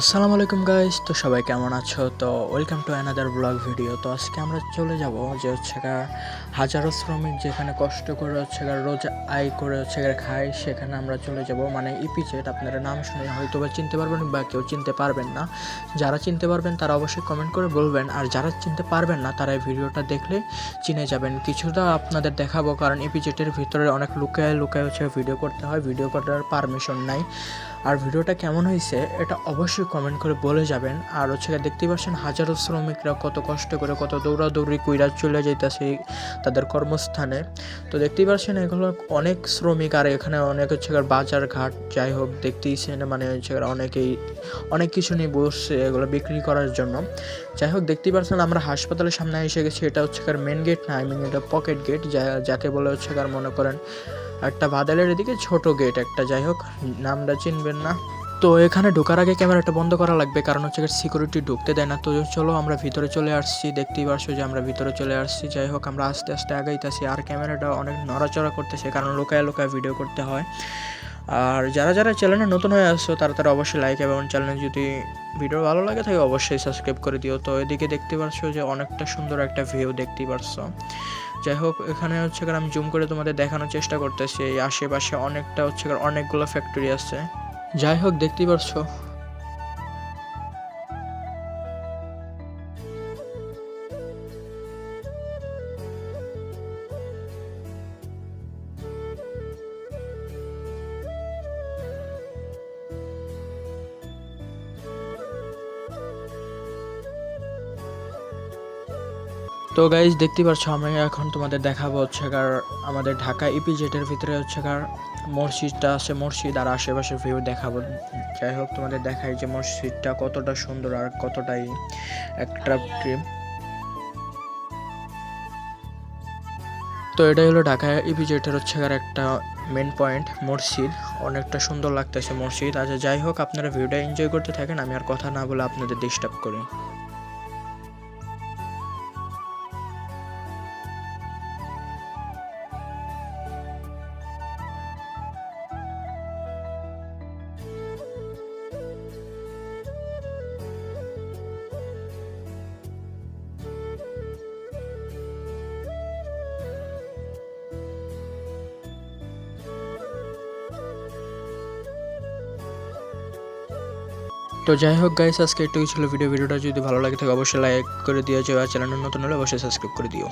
আসসালামু আলাইকুম গাইস তো সবাই কেমন আছো? তো welcome to another blog video তো আজকে আমরা চলে যাব যে হচ্ছে হাজারো শ্রমিক যেখানে কষ্ট করে হচ্ছে রোজ আয় করে হচ্ছে খায়, সেখানে আমরা চলে যাব। মানে ইপিজেড আপনারা নাম শুনে হয়তো বা চিনতে পারবেন বা কেউ চিনতে পারবেন না। যারা চিনতে পারবেন, তারা অবশ্যই কমেন্ট করে বলবেন। আর যারা চিনতে পারবেন না, তারা এই ভিডিওটা দেখলে চিনে যাবেন। কিছুটা আপনাদের দেখাবো, কারণ ইপিজেটের ভিতরে অনেক লুকায় লুকায় হচ্ছে ভিডিও করতে হয়। ভিডিও করার পারমিশন নাই। আর ভিডিওটা কেমন হয়েছে এটা অবশ্যই কমেন্ট করে বলে যাবেন। আর হচ্ছে গিয়ে দেখতেই পাচ্ছেন হাজারো শ্রমিকরা কত কষ্ট করে কত দৌড়াদৌড়ি কইরা চলে যাইতেছে তাদের কর্মস্থানে। তো দেখতেই পাচ্ছেন এগুলো অনেক শ্রমিক আর এখানে অনেক হচ্ছে বাজার ঘাট যাই হোক দেখতেইছেন মানে হচ্ছে অনেকেই অনেক কিছু নিয়ে বসছে এগুলো বিক্রি করার জন্য। যাই হোক দেখতেই পাচ্ছেন আমরা হাসপাতালের সামনে এসে গেছি, এটা হচ্ছে মেন গেট না আই মিন এটা পকেট গেট যা, যাকে বলে হচ্ছে মনে করেন একটা বাদালের এদিকে ছোট গেট একটা, যাই হোক, নামটা চিনবেন না। তো এখানে ঢোকার আগে ক্যামেরাটা বন্ধ করা লাগবে, কারণ হচ্ছে সিকিউরিটি ঢুকতে দেয় না। তো চলো, আমরা ভিতরে চলে আসছি, দেখতেই পারছ যে আমরা ভিতরে চলে আসছি। যাই হোক, আমরা আস্তে আস্তে আগাইতেছি, আর ক্যামেরাটা অনেক নড়াচড়া করতেছে, কারণ লোকায় লোকায় ভিডিও করতে হয়। আর যারা যারা চ্যানেলে নতুন হয়ে আসছো, তারা তারা অবশ্যই লাইক এবং চ্যানেলে যদি ভিডিও ভালো লাগে থাকে, অবশ্যই সাবস্ক্রাইব করে দিও। তো এদিকে দেখতে পারছ যে অনেকটা সুন্দর একটা ভিউ দেখতে পারছ। যাই হোক, এখানে হচ্ছে আমি জুম করে তোমাদের দেখানোর চেষ্টা করতেছি। এই আশেপাশে অনেকটা হচ্ছে অনেকগুলো ফ্যাক্টরি আছে। যাই হোক, দেখতেই পারছ। তো গাইজ দেখতে পাচ্ছ আমি এখন তোমাদের দেখাবো হচ্ছে কার আমাদের ঢাকা ইপিজেটের ভিতরে হচ্ছে কার মসজিদটা আছে, মসজিদ আর আশেপাশে ভিউ দেখাবো। যাই হোক, তোমাদের দেখাই যে মসজিদটা কতটা সুন্দর আর কতটাই অ্যাট্রাকটিভ তো এটাই হলো ঢাকা ইপিজেটের হচ্ছে কার একটা মেন পয়েন্ট মসজিদ। অনেকটা সুন্দর লাগতেছে মসজিদ। আচ্ছা যাই হোক, আপনারা ভিডিওটা এনজয় করতে থাকেন, আমি আর কথা না বলে আপনাদের ডিস্টার্ব করি। তো যাই হোক গাইস আজকে একটু ছিল ভিডিও ভিডিওটা যদি ভালো লাগে থাকে, অবশ্যই লাইক করে দিও যে চ্যানেল নতুন হলে অবশ্যই সাবস্ক্রাইব করে দিও।